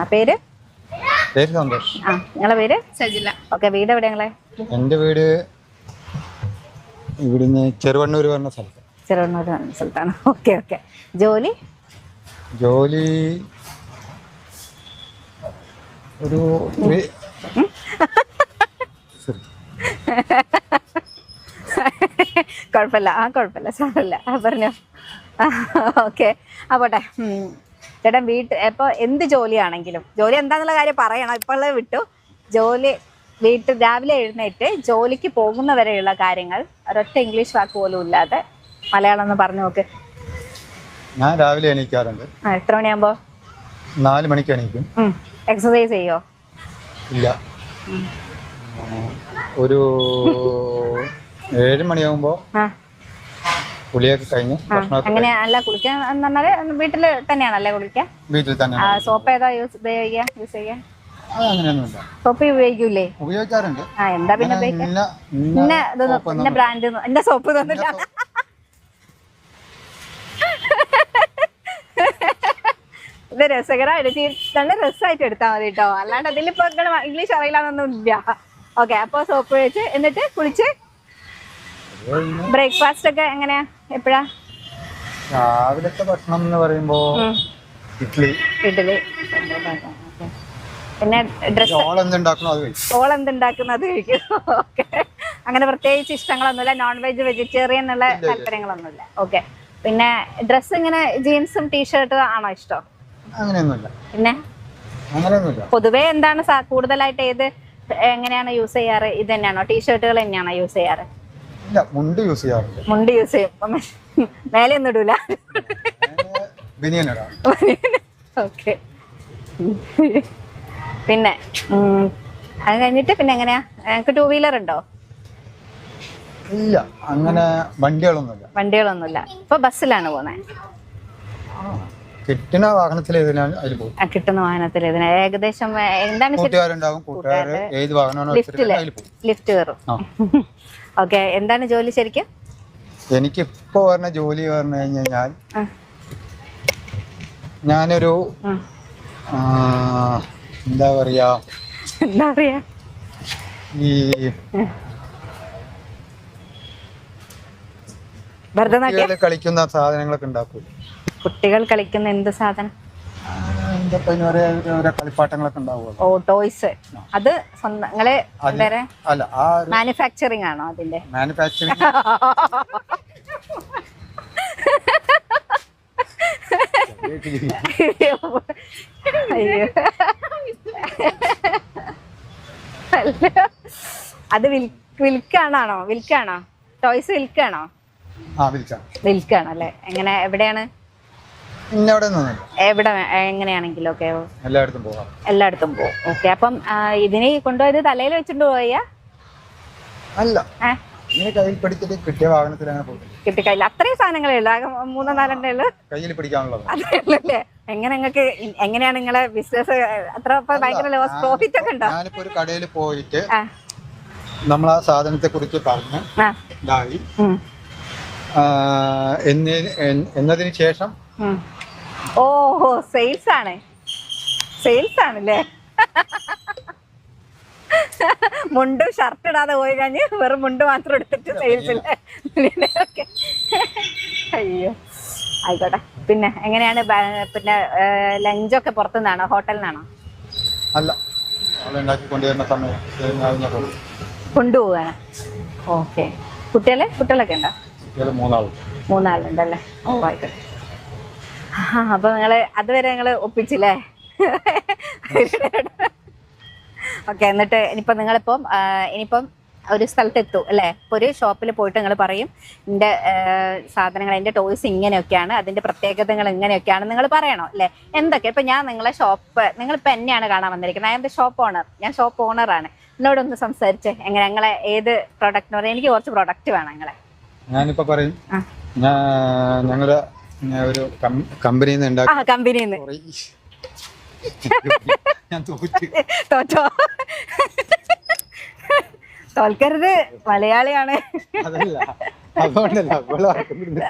ആ പേര്? പേര് സന്തോഷ്. ആ നിങ്ങളെ പേര്? സജില. ഓക്കെ വീട് എവിടെ നിങ്ങളെ? എന്റെ വീട് ഇവിടുന്ന് ചെറുവണ്ണൂർ പറഞ്ഞ സ്ഥലത്ത്. ചെറുവണ്ണൂർ പറഞ്ഞ സ്ഥലത്താണ്. Okay okay. ജോലി? ജോലി ഒരു. കുഴപ്പമില്ല. ആ കുഴപ്പമില്ല. സാറല്ല ആ പറഞ്ഞോ. ഓക്കെ. ആ പോട്ടെ. ചേട്ടൻ വീട്ട് ഇപ്പോൾ എന്ത് ജോലിയാണെങ്കിലും ജോലി എന്താന്നുള്ള കാര്യം പറയണം. ഇപ്പോൾ ഉള്ളത് വിട്ടു. ജോലി വീട്ടിൽ രാവിലെ എഴുന്നേറ്റ് ജോലിക്ക് പോകുന്നവരെയുള്ള കാര്യങ്ങൾ ഒരൊറ്റ ഇംഗ്ലീഷ് വാക്ക് പോലും ഇല്ലാതെ മലയാളം ഒന്ന് പറഞ്ഞു നോക്ക്. ഞാൻ രാവിലെ എണീക്കാറുണ്ട്. എത്ര മണിയാകുമ്പോ നാല് മണിക്ക് എണീക്കും. എക്സസൈസ് ചെയ്യോ? ഇല്ല. ഒരു ഏഴ് മണിയാകുമ്പോ കുളിയൊക്കെ കഴിഞ്ഞ് അല്ല കുളിക്കാൻ എന്ന് പറഞ്ഞാൽ വീട്ടിൽ തന്നെയാണല്ലേ കുളിക്കാൻ വീട്ടിൽ തന്നെ സോപ്പ് ഏതാ യൂസ് ഉപയോഗിക്കുക യൂസ് ചെയ്യാ? സോപ്പ് ഉപയോഗിക്കൂലേ? ഉപയോഗിക്കാറുണ്ട്. ആ എന്താ പിന്നെ ഇതൊന്നും ബ്രാൻഡ് എന്റെ സോപ്പ് തന്നില്ല ഇത് രസകരമായിട്ട് നല്ല രസമായിട്ട് എടുത്താൽ മതി കേട്ടോ അല്ലാണ്ട് അതിലിപ്പോ ഇംഗ്ലീഷ് അറിയില്ലാന്നൊന്നും ഇല്ല ഓക്കെ അപ്പൊ സോപ്പ് വെച്ച് എന്നിട്ട് കുളിച്ച് ബ്രേക്ക്ഫാസ്റ്റ് ഒക്കെ എങ്ങനെയാ? എപ്പോഴാ? രാവിലത്തെ ഭക്ഷണം എന്ന് പറയുമ്പോ ഇഡ്ഡലി ഇഡ്ലി. പിന്നെ ഡ്രസ് ഓൾ എന്തുണ്ടാക്കുന്നു അത് കഴിക്കും. ഓക്കെ. അങ്ങനെ പ്രത്യേകിച്ച് ഇഷ്ടങ്ങളൊന്നുമില്ല. നോൺ വെജ് വെജിറ്റേറിയൻ എന്നുള്ള താല്പര്യങ്ങളൊന്നുമില്ല. ഓക്കെ. പിന്നെ ഡ്രസ് ഇങ്ങനെ ജീൻസും ടീഷർട്ടും ആണോ ഇഷ്ടം? അങ്ങനെയൊന്നുമില്ല. പിന്നെ? പൊതുവേ എന്താണ് കൂടുതലായിട്ട് ഏത് എങ്ങനെയാണ് യൂസ് ചെയ്യാറ്? ഇത് തന്നെയാണോ? ടീഷർട്ടുകൾ തന്നെയാണോ യൂസ് ചെയ്യാറ്? ഇല്ല മുണ്ട് യൂസ് ചെയ്യാറുണ്ട്. മുണ്ട് യൂസ് ചെയ്യും. മേലെ ഒന്നും ഇടൂല. ബനിയൻ ഇടാം ഓക്കെ പിന്നെ അത് കഴിഞ്ഞിട്ട് പിന്നെ എങ്ങനെയാ? ഞങ്ങൾക്ക് ടൂ വീലർ ഉണ്ടോ? ഇല്ല അങ്ങനെ വണ്ടികളൊന്നുമില്ല. വണ്ടികളൊന്നുമില്ല. ഇപ്പൊ ബസ്സിലാണ് പോകുന്നത് കിട്ടുന്ന വാഹനത്തിൽ അതിൽ പോകും? ആ, കിട്ടുന്ന വാഹനത്തിൽ ഇതിന് ഏകദേശം ഏ, എന്താണ് ശരി- കൂട്ടുകാരുണ്ടാവും കൂട്ടുകാർ ഏത് വാഹനമാണോ ലിഫ്റ്റിൽ അതിൽ പോകും. ലിഫ്റ്റ് കയറും. ആ. ഓക്കെ എന്താണ് ജോലി ശരിക്കും? എനിക്കിപ്പോ പറഞ്ഞ ജോലി പറഞ്ഞു കഴിഞ്ഞ് ഞാൻ ആ, ഞാനൊരു. ആ, എന്താ പറയാ? എന്താ പറയാ? ഈ ഭരതനാട്യം കുട്ടികൾ കളിക്കുന്ന സാധനങ്ങളൊക്കെ ഉണ്ടാക്കും. കുട്ടികൾ കളിക്കുന്ന എന്ത് സാധനം? കളിപ്പാട്ടങ്ങളൊക്കെ ഉണ്ടാവുമല്ലോ. ഓ ടോയ്സ് അത് സ്വന്തം വേറെ അല്ല മാനുഫാക്ചറിങ് ആണോ അതിന്റെ? മാനുഫാക്ചറിങ്. അത് വിൽ- വിൽക്കാണാണോ? വിൽക്കാണോ? ടോയ്സ് വിൽക്കാണോ? വിൽക്കാണോ അല്ലെ എങ്ങനെ? എവിടെയാണ്? എവിടെ എങ്ങനെയാണെങ്കിലും ഓക്കെ എല്ലായിടത്തും പോകാം. എല്ലായിടത്തും പോകും ഓക്കെ അപ്പം ഇതിനെ കൊണ്ടുപോയത് തലയിൽ വെച്ചിട്ട് പോയാ അല്ല. ഇങ്ങനെ കയ്യിൽ പിടിച്ചിട്ട് കിട്ടിയ വാഹനത്തിൽ അങ്ങനെ പോകും കിട്ടിക്കഴില്ല അത്രയും സാധനങ്ങളേ ഉള്ളൂ. ആകെ മൂന്നോ നാലെണ്ണേ ഉള്ളൂ. കയ്യിൽ പിടിക്കാനുള്ളത്. അതേ ഉള്ളൂ എങ്ങനെ നിങ്ങൾക്ക് എങ്ങനെയാണ് നിങ്ങളെ ബിസിനസ് അത്ര ഭയങ്കര ലോസ് പ്രോഫിറ്റ് ഒക്കെ ഉണ്ടോ? ഞാനിപ്പോ ഒരു കടയിൽ പോയിട്ട് നമ്മൾ ആ സാധനത്തെ കുറിച്ച് പറഞ്ഞ് ഇതായി. എന്നതിന് ശേഷം. ഓഹോ സെയിൽസ് ആണ്. സെയിൽസ് ആണല്ലേ? മുണ്ടും ഷർട്ട് ഇടാതെ പോയി കഴിഞ്ഞ് വെറും മുണ്ട് മാത്രം എടുത്തിട്ട് സെയിൽസ് ഓക്കെ അയ്യോ. ആയിക്കോട്ടെ. പിന്നെ എങ്ങനെയാണ് പിന്നെ ലഞ്ചൊക്കെ പുറത്തുനിന്നാണോ? ഹോട്ടലിൽ നിന്നാണോ അല്ല കൊണ്ടുപോവാണ് ഓക്കെ. കുട്ടികളെ? കുട്ടികളൊക്കെ ഉണ്ടോ? മൂന്നാളുണ്ടല്ലേ? ഓ ആയിക്കോട്ടെ. അപ്പൊ നിങ്ങൾ അതുവരെ നിങ്ങൾ ഒപ്പിച്ചില്ലേ? ഓക്കെ എന്നിട്ട് ഇനിയിപ്പം നിങ്ങളിപ്പം ഇനിയിപ്പം ഒരു സ്ഥലത്ത് എത്തും അല്ലേ? ഇപ്പൊ ഒരു ഷോപ്പിൽ പോയിട്ട് നിങ്ങൾ പറയും എന്റെ സാധനങ്ങൾ എന്റെ ടോയ്സ് ഇങ്ങനെയൊക്കെയാണ് അതിന്റെ പ്രത്യേകതകൾ ഇങ്ങനെയൊക്കെയാണ് നിങ്ങൾ പറയണോ അല്ലേ? എന്തൊക്കെ? ഇപ്പം ഞാൻ നിങ്ങളെ ഷോപ്പ് നിങ്ങളിപ്പോൾ എന്നെയാണ് കാണാൻ വന്നിരിക്കുന്നത്. ഞാൻ എന്റെ ഷോപ്പ് ഓണർ ഞാൻ ഷോപ്പ് ഓണറാണ് എന്നോടൊന്ന് സംസാരിച്ച്. എങ്ങനെ? ഞങ്ങളെ ഏത് പ്രൊഡക്റ്റ് എന്ന് പറയാം എനിക്ക് കുറച്ച് പ്രൊഡക്റ്റ് വേണം നിങ്ങളെ. ഞാനിപ്പോ പറയും ഞങ്ങളുടെ ഞാൻ ഒരു കമ്പനിയിൽ നിന്ന് ആ കമ്പനിയിൽ നിന്ന് കുറേ ഞാൻ തോറ്റ്. തോറ്റോ? തോൽക്കരുത്. മലയാളിയാണ്. അതല്ല. അതുകൊണ്ടല്ല അവളെ കിട്ടുന്നില്ല.